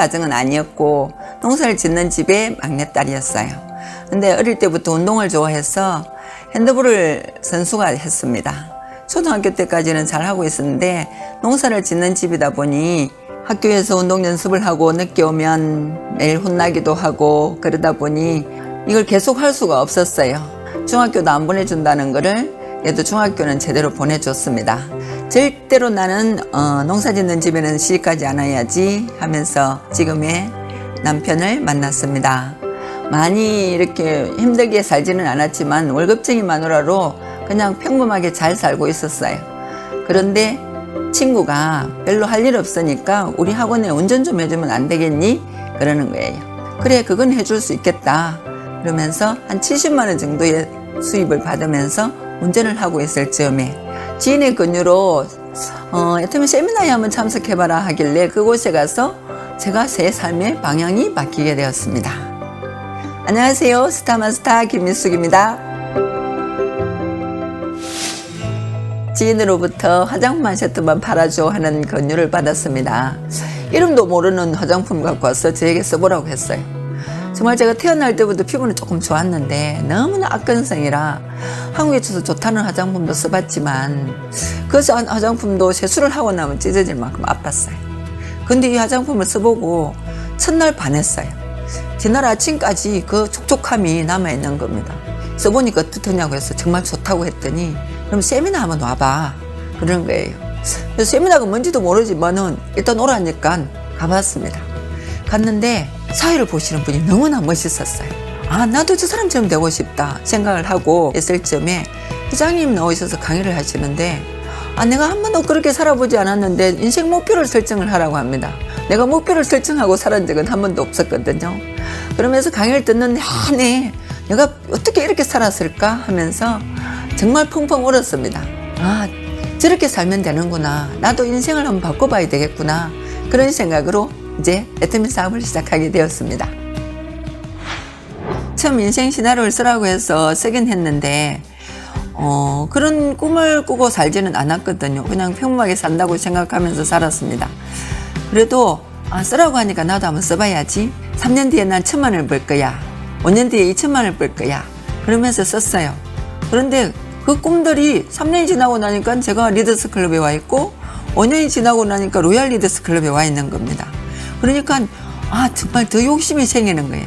가정은 아니었고 농사를 짓는 집의 막내딸이었어요. 근데 어릴 때부터 운동을 좋아해서 핸드볼을 선수가 했습니다. 초등학교 때까지는 잘 하고 있었는데 농사를 짓는 집이다 보니 학교에서 운동 연습을 하고 늦게 오면 매일 혼나기도 하고 그러다 보니 이걸 계속 할 수가 없었어요. 중학교도 안 보내준다는 거를 얘도 중학교는 제대로 보내줬습니다. 절대로 나는 어, 농사 짓는 집에는 시집가지 않아야지 하면서 지금의 남편을 만났습니다. 많이 이렇게 힘들게 살지는 않았지만 월급쟁이 마누라로 그냥 평범하게 잘 살고 있었어요. 그런데 친구가 별로 할 일 없으니까 우리 학원에 운전 좀 해주면 안 되겠니? 그러는 거예요. 그래, 그건 해줄 수 있겠다. 그러면서 한 70만 원 정도의 수입을 받으면서 운전을 하고 있을 즈음에 지인의 권유로 어, 애터미 세미나에 한번 참석해봐라 하길래 그곳에 가서 제가 제 삶의 방향이 바뀌게 되었습니다. 안녕하세요. 스타마스타 김민숙입니다. 지인으로부터 화장품 한 세트만 팔아줘 하는 권유를 받았습니다. 이름도 모르는 화장품 갖고 와서 저에게 써보라고 했어요. 정말 제가 태어날 때부터 피부는 조금 좋았는데 너무나 악건성이라 한국에 있어서 좋다는 화장품도 써봤지만 그 화- 화장품도 세수를 하고 나면 찢어질 만큼 아팠어요. 근데 이 화장품을 써보고 첫날 반했어요. 지날 아침까지 그 촉촉함이 남아있는 겁니다. 써보니까 어떻냐고 해서 정말 좋다고 했더니 그럼 세미나 한번 와봐. 그러는 거예요. 그래서 세미나가 뭔지도 모르지만은 일단 오라니까 가봤습니다. 갔는데 사회를 보시는 분이 너무나 멋있었어요. 아, 나도 저 사람처럼 되고 싶다 생각을 하고 있을 즈음에 회장님 나오셔서 강의를 하시는데 아, 내가 한 번도 그렇게 살아보지 않았는데 인생 목표를 설정을 하라고 합니다. 내가 목표를 설정하고 살은 적은 한 번도 없었거든요. 그러면서 강의를 듣는 내내 내가 어떻게 이렇게 살았을까 하면서 정말 펑펑 울었습니다. 아, 저렇게 살면 되는구나. 나도 인생을 한번 바꿔봐야 되겠구나. 그런 생각으로 이제 애터미 사업을 시작하게 되었습니다. 처음 인생 시나리오를 쓰라고 해서 쓰긴 했는데 어, 그런 꿈을 꾸고 살지는 않았거든요. 그냥 평범하게 산다고 생각하면서 살았습니다. 그래도 아, 쓰라고 하니까 나도 한번 써봐야지. 3년 뒤에 난 천만 원을 벌 거야. 5년 뒤에 2천만 원을 벌 거야. 그러면서 썼어요. 그런데 그 꿈들이 3년이 지나고 나니까 제가 리더스 클럽에 와 있고 5년이 지나고 나니까 로얄 리더스 클럽에 와 있는 겁니다. 그러니까 아 정말 더 욕심이 생기는 거예요.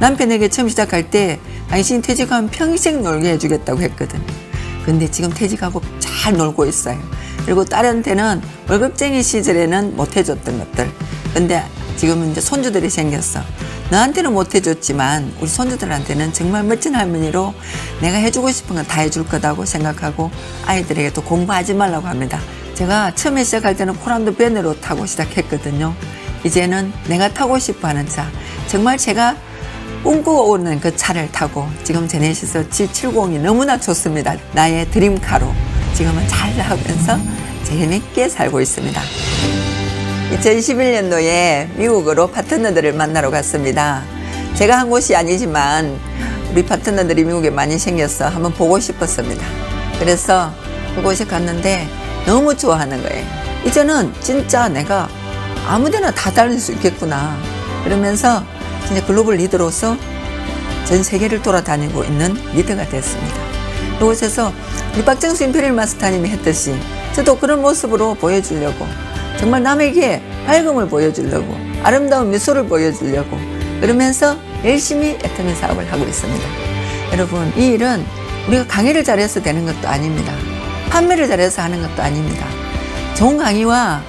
남편에게 처음 시작할 때 당신 퇴직하면 평생 놀게 해주겠다고 했거든. 근데 지금 퇴직하고 잘 놀고 있어요. 그리고 딸한테는 월급쟁이 시절에는 못 해줬던 것들. 근데 지금은 이제 손주들이 생겼어. 너한테는 못 해줬지만 우리 손주들한테는 정말 멋진 할머니로 내가 해주고 싶은 건 다 해줄 거다고 생각하고 아이들에게 또 공부하지 말라고 합니다. 제가 처음에 시작할 때는 코란도 벤으로 타고 시작했거든요. 이제는 내가 타고 싶어 하는 차. 정말 제가 꿈꾸고 오는 그 차를 타고 지금 제네시스 G70이 너무나 좋습니다. 나의 드림카로 지금은 잘 하면서 재밌게 살고 있습니다. 2011년도에 미국으로 파트너들을 만나러 갔습니다. 제가 한 곳이 아니지만 우리 파트너들이 미국에 많이 생겨서 한번 보고 싶었습니다. 그래서 그곳에 갔는데 너무 좋아하는 거예요. 이제는 진짜 내가 아무데나 다 다닐 수 있겠구나. 그러면서 진짜 글로벌 리더로서 전 세계를 돌아다니고 있는 리더가 됐습니다. 이곳에서 우리 박정수 임페리얼 마스터님이 했듯이 저도 그런 모습으로 보여주려고 정말 남에게 밝음을 보여주려고 아름다운 미소를 보여주려고 그러면서 열심히 애터미 사업을 하고 있습니다. 여러분 이 일은 우리가 강의를 잘해서 되는 것도 아닙니다. 판매를 잘해서 하는 것도 아닙니다. 좋은 강의와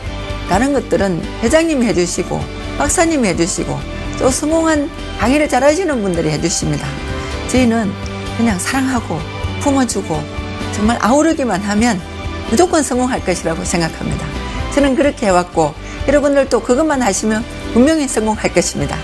다른 것들은 회장님이 해주시고 박사님이 해주시고 또 성공한 강의를 잘하시는 분들이 해주십니다. 저희는 그냥 사랑하고 품어주고 정말 아우르기만 하면 무조건 성공할 것이라고 생각합니다. 저는 그렇게 해왔고 여러분들도 그것만 하시면 분명히 성공할 것입니다.